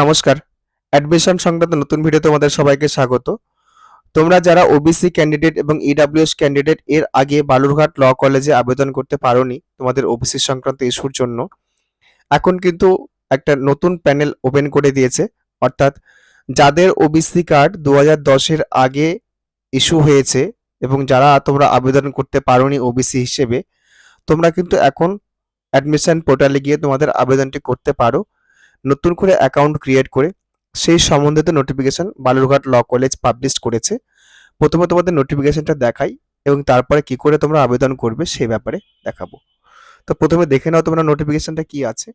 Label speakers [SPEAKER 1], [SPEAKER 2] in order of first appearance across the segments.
[SPEAKER 1] নমস্কার। অ্যাডমিশন সংক্রান্ত নতুন ভিডিও তোমাদের সবাইকে স্বাগত। তোমরা যারা ওবিসি ক্যান্ডিডেট এবং ইডাব্লিউএস ক্যান্ডিডেট এর আগে বালুরঘাট ল কলেজে আবেদন করতে পারোনি, তোমাদের ওবিসি সংক্রান্ত ইস্যুর জন্য, এখন কিন্তু একটা নতুন প্যানেল ওপেন করে দিয়েছে। অর্থাৎ যাদের ওবিসি কার্ড দু হাজার দশের আগে ইস্যু হয়েছে এবং যারা তোমরা আবেদন করতে পারোনি ওবিসি হিসেবে, তোমরা কিন্তু এখন অ্যাডমিশন পোর্টালে গিয়ে তোমাদের আবেদনটি করতে পারো। নতুন করে অ্যাকাউন্ট ক্রিয়েট করে সেই সম্বন্ধিত notification Balurghat law college publish করেছে। প্রথমে তোমাদের নোটিফিকেশনটা দেখাই এবং তারপরে কি করে তোমরা আবেদন করবে সেই ব্যাপারে দেখাবো। তো প্রথমে দেখে নাও তোমরা নোটিফিকেশনটা কি আছে।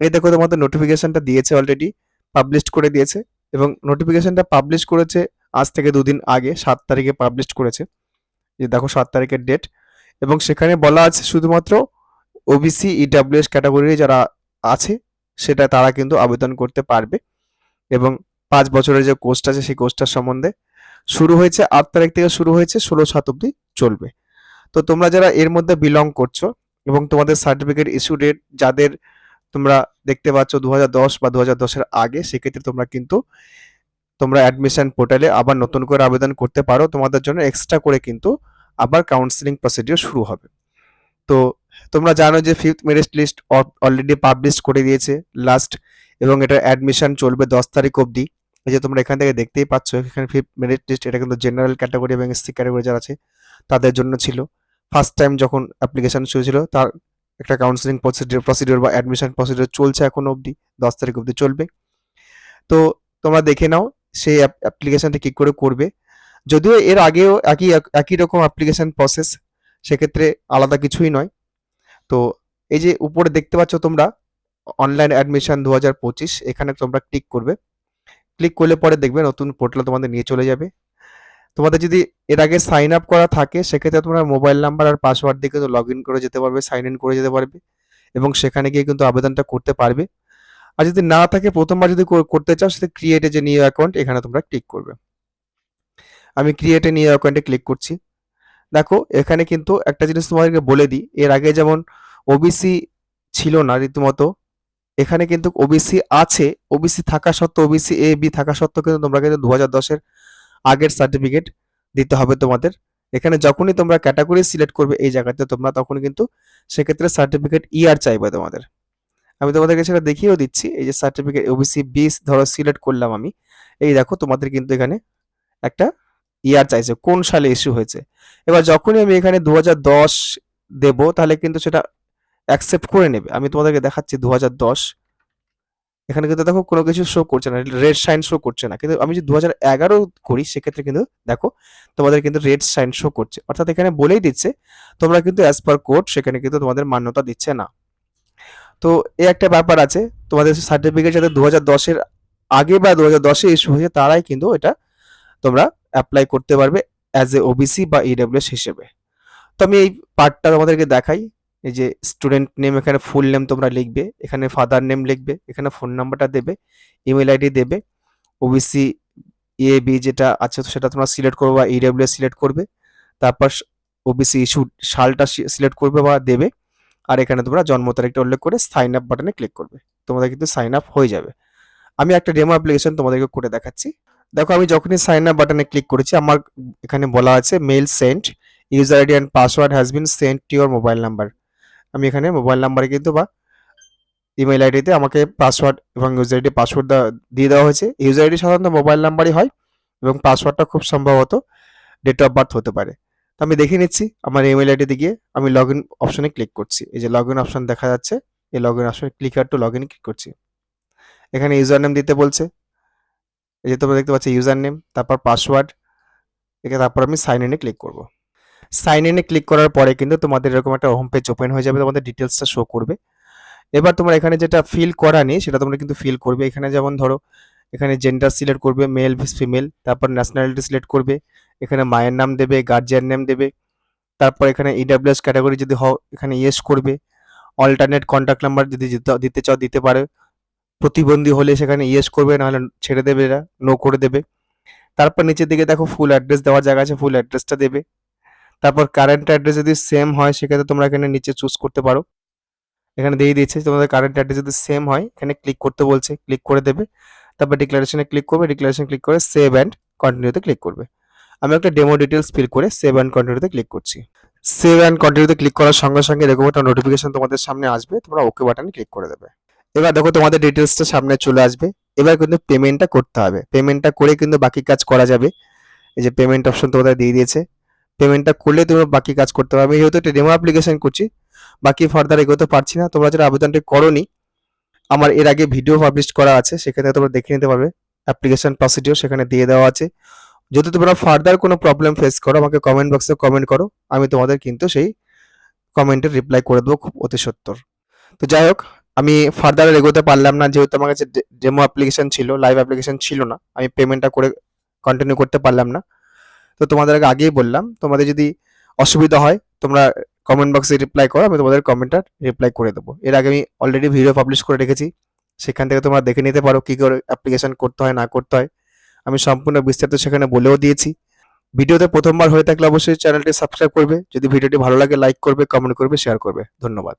[SPEAKER 1] এই দেখো তোমাদের নোটিফিকেশনটা দিয়েছে অলরেডি পাবলিশ করে দিয়েছে এবং নোটিফিকেশনটা পাবলিশ করেছে আজ থেকে দুদিন আগে, সাত তারিখে পাবলিশ করেছে। যে দেখো সাত তারিখের ডেট এবং সেখানে বলা আছে শুধুমাত্র ওবিসি ইডাব্লিউএস ক্যাটাগরির যারা আছে সেটা তারা কিন্তু আবেদন করতে পারবে। এবং পাঁচ বছরের যে কোর্সটা আছে, সেই কোর্সটার সম্বন্ধে শুরু হয়েছে, আট তারিখ থেকে শুরু হয়েছে, ষোলো সাত অব্দি চলবে। তো তোমরা যারা এর মধ্যে বিলং করছ এবং তোমাদের সার্টিফিকেট ইস্যু ডেট যাদের তোমরা দেখতে পাচ্ছ দু হাজার দশ বা দু হাজার আগে, সেক্ষেত্রে তোমরা কিন্তু তোমরা অ্যাডমিশন পোর্টালে আবার নতুন করে আবেদন করতে পারো। তোমাদের জন্য এক্সট্রা করে কিন্তু আবার কাউন্সিলিং প্রসিডিওর শুরু হবে। তো তোমরা জানো যে fifth merit list already publish করে দিয়েছে লাস্ট এবং এটা অ্যাডমিশন চলবে দশ তারিখ অবধি। এই যে তোমরা এখান থেকে দেখতেই পাচ্ছ, এখানে ফিফথ মেরিট লিস্ট এটা কিন্তু জেনারেল ক্যাটাগরি এবং এসসি ক্যাটাগরি যারা আছে, তাদের জন্য ছিল। ফার্স্ট টাইম যখন অ্যাপ্লিকেশন শুরু ছিল, তার একটা কাউন্সিলিং প্রসিডিওর প্রসিডিওর বা অ্যাডমিশন প্রসিডিওর চলছে এখন অবধি, দশ তারিখ অবধি চলবে। তো তোমরা দেখে নাও সেই অ্যাপ্লিকেশনটা কি করে করবে। যদিও এর আগেও একই একই রকম অ্যাপ্লিকেশন প্রসেস সেক্ষেত্রে আলাদা কিছুই নয়। তো এই যে উপরে দেখতে পাচ্ছ তোমরা অনলাইন অ্যাডমিশন দু হাজার পঁচিশ, এখানে তোমরা ক্লিক করবে। ক্লিক করলে পরে দেখবে নতুন পোর্টাল তোমাদের নিয়ে চলে যাবে। তোমাদের যদি এর আগে সাইন আপ করা থাকে, সেক্ষেত্রে তোমরা মোবাইল নাম্বার আর পাসওয়ার্ড দিয়ে কিন্তু লগ ইন করে যেতে পারবে সাইন ইন করে যেতে পারবে এবং সেখানে গিয়ে কিন্তু আবেদনটা করতে পারবে। আর যদি না থাকে, প্রথমবার যদি কর- করতে চাও সেটা ক্রিয়েটে যে নিউ অ্যাকাউন্ট এখানে তোমরা ক্লিক করবে। আমি ক্রিয়েটে নিউ অ্যাকাউন্টে ক্লিক করছি। দেখো, এখানে কিন্তু একটা জিনিস তোমাদেরকে বলে দিই। এর আগে যেমন ওবিসি ছিল না রীতিমতো, এখানে কিন্তু ওবিসি আছে। ওবিসি থাকা সত্ত্বেও ওবিসি এ বি থাকা সত্ত্বেও কিন্তু তোমরা কিন্তু দু হাজার দশের আগের সার্টিফিকেট দিতে হবে তোমাদের। এখানে যখনই তোমরা ক্যাটাগরি সিলেক্ট করবে এই জায়গাতে, তোমরা তখন কিন্তু সেক্ষেত্রে সার্টিফিকেট ইয়ার চাইবে তোমাদের। আমি তোমাদেরকে সেটা দেখিয়েও দিচ্ছি, এই যে সার্টিফিকেট ওবিসি বিস ধরো সিলেক্ট করলাম আমি। এই দেখো তোমাদের কিন্তু এখানে একটা ইয়ার চাইছে, কোন সালে ইস্যু হয়েছে? এবার যখনই আমি এখানে দু হাজার দশ দেবো, তাহলে কিন্তু সেটা অ্যাকসেপ্ট করে নেবে। আমি তোমাদেরকে দেখাচ্ছি দু হাজার দশ। এখানে কিন্তু দেখো কোনো কিছু শো করছে না রেড সাইন শো করছে না। কিন্তু আমি যদি দু হাজার এগারো করি, সেক্ষেত্রে কিন্তু দেখো তোমাদের কিন্তু রেড সাইন শো করছে। অর্থাৎ এখানে বলেই দিচ্ছে, তোমরা কিন্তু অ্যাজ পার কোড সেখানে কিন্তু তোমাদের মান্যতা দিচ্ছে না। তো এই একটা ব্যাপার আছে, তোমাদের সার্টিফিকেট যাতে দু হাজার দশের আগে বা দু হাজার দশে ইস্যু হয়েছে, তারাই কিন্তু এটা তোমরা অ্যাপ্লাই করতে পারবে অ্যাজ এ ওবিসি বা ইডাব্লিউএস হিসেবে। তো আমি এই পার্টটা তোমাদেরকে দেখাই। এই যে স্টুডেন্ট নেম এখানে ফুল নেম তোমরা লিখবে, এখানে ফাদার নেম লিখবে, এখানে ফোন নাম্বারটা দেবে ইমেল আইডি দেবে ওবিসি এ বি যেটা আছে সেটা তোমরা সিলেক্ট করবে বা ইডাব্লিউএস সিলেক্ট করবে, তারপর ওবিসি ইস্যু সালটা সিলেক্ট করবে বা দেবে, আর এখানে তোমরা জন্ম তারিখটা উল্লেখ করে সাইন আপ বাটনে ক্লিক করবে। তোমাদের কিন্তু সাইন আপ হয়ে যাবে। আমি একটা ডেমো অ্যাপ্লিকেশন তোমাদেরকে করে দেখাচ্ছি। দেখো, আমি যখনই সাইন আপ বাটনে ক্লিক করেছি, আমার এখানে বলা আছে mail sent user ID and password has been sent to your mobile number আমি এখানে মোবাইল নাম্বারে কিন্তু বা ইমেল আইডিতে আমাকে পাসওয়ার্ড এবং ইউজার আইডি পাসওয়ার্ড দিয়ে দেওয়া হয়েছে। ইউজার আইডি সাধারণত মোবাইল নাম্বারই হয় এবং পাসওয়ার্ডটা খুব সম্ভবত ডেট অফ বার্থ হতে পারে। তো আমি দেখে নিচ্ছি, আমার ইমেল আইডিতে গিয়ে আমি লগ ইন অপশনে ক্লিক করছি। এই যে লগ ইন অপশন দেখা যাচ্ছে, এই লগ ইন অপশনে ক্লিক আর টু লগ ইন ক্লিক করছি। এখানে ইউজার নেম দিতে বলছে। এই যে তোমরা দেখতে পাচ্ছ ইউজার নেম তারপর পাসওয়ার্ড, একে তারপর আমি সাইন ইনে ক্লিক করব। সাইন ইনে ক্লিক করার পরে কিন্তু তোমাদের এরকম একটা হোম পেজ ওপেন হয়ে যাবে, তোমাদের ডিটেলসটা শো করবে। এবার তোমরা এখানে যেটা ফিল করা নেই, সেটা তোমরা কিন্তু ফিল করবে। এখানে যেমন ধরো, এখানে জেন্ডার সিলেক্ট করবে মেল ফিমেল তারপর ন্যাশনালিটি সিলেক্ট করবে, এখানে মায়ের নাম দেবে গার্জিয়ান নেম দেবে, তারপর এখানে ইডাব্লিউএস ক্যাটাগরি যদি হও, এখানে ইয়েস করবে অল্টারনেট কন্ট্যাক্ট নাম্বার যদি দিতে চাও, দিতে পারে। প্রতিবন্ধী হলে সেখানে ইয়েস করবে, নাহলে ছেড়ে দেবে এরা নো করে দেবে। তারপর নিচের দিকে দেখো ফুল অ্যাড্রেস দেওয়ার জায়গা আছে ফুল অ্যাড্রেসটা দেবে। তারপর কারেন্ট অ্যাড্রেস যদি সেম হয়, সেক্ষেত্রে তোমরা এখানে নিচে চুজ করতে পারো। এখানে দিয়ে দিয়েছে, তোমাদের কারেন্ট অ্যাড্রেস যদি সেম হয়, এখানে ক্লিক করতে বলছে ক্লিক করে দেবে। তারপর ডিক্লারেশনে ক্লিক করবে ডিক্লারেশন ক্লিক করে সেভ অ্যান্ড কন্টিনিউতে ক্লিক করবে। আমি একটা ডেমো ডিটেলস ফিল করে সেভ অ্যান্ড কন্টিনিউতে ক্লিক করছি। সেভ অ্যান্ড কন্টিনিউতে ক্লিক করার সঙ্গে সঙ্গে এরকম একটা নোটিফিকেশন তোমাদের সামনে আসবে, তোমরা ওকে বাটনে ক্লিক করে দেবে। এবার দেখো তোমাদের ডিটেলসটা সামনে চলে আসবে। এবার কিন্তু পেমেন্টটা করতে হবে। পেমেন্টটা করে কিন্তু বাকি কাজ করা যাবে। এই যে পেমেন্ট অপশন তোমাদের দিয়ে দিয়েছে। পেমেন্টটা করলে তোমরা বাকি কাজ করতে পারবে। আমি যেহেতু একটা ডেমো অ্যাপ্লিকেশন করছি, বাকি ফার্দার এগোতে পারছি না। তোমরা যারা আবেদনটি করনি, আমার এর আগে ভিডিও পাবলিশ করা আছে, সেখানে তোমরা দেখে নিতে পারবে। অ্যাপ্লিকেশন প্রসিডিওর সেখানে দিয়ে দেওয়া আছে। যদি তোমরা ফার্দার কোনো প্রবলেম ফেস করো, আমাকে কমেন্ট বক্সে কমেন্ট করো। আমি তোমাদের কিন্তু সেই কমেন্টের রিপ্লাই করে দেবো খুব অতি সত্তর। তো যাই হোক আমি ফার্দার এগোতে পারলাম না, যেহেতু আমার কাছে ডেমো অ্যাপ্লিকেশন ছিল লাইভ অ্যাপ্লিকেশন ছিল না। আমি পেমেন্টটা করে কন্টিনিউ করতে পারলাম না। তো তোমাদেরকে আগেই বললাম, তোমাদের যদি অসুবিধা হয়, তোমরা কমেন্ট বক্সে রিপ্লাই করো, আমি তোমাদের কমেন্টটা রিপ্লাই করে দেবো। এর আগে আমি অলরেডি ভিডিও পাবলিশ করে রেখেছি। সেখান থেকে তোমরা দেখে নিতে পারো কী করে অ্যাপ্লিকেশন করতে হয়, না করতে হয়। আমি সম্পূর্ণ বিস্তারিত সেখানে বলেও দিয়েছি। ভিডিওতে প্রথমবার হয়ে থাকলে অবশ্যই চ্যানেলটি সাবস্ক্রাইব করবে। যদি ভিডিওটি ভালো লাগে লাইক করবে কমেন্ট করবে শেয়ার করবে। ধন্যবাদ।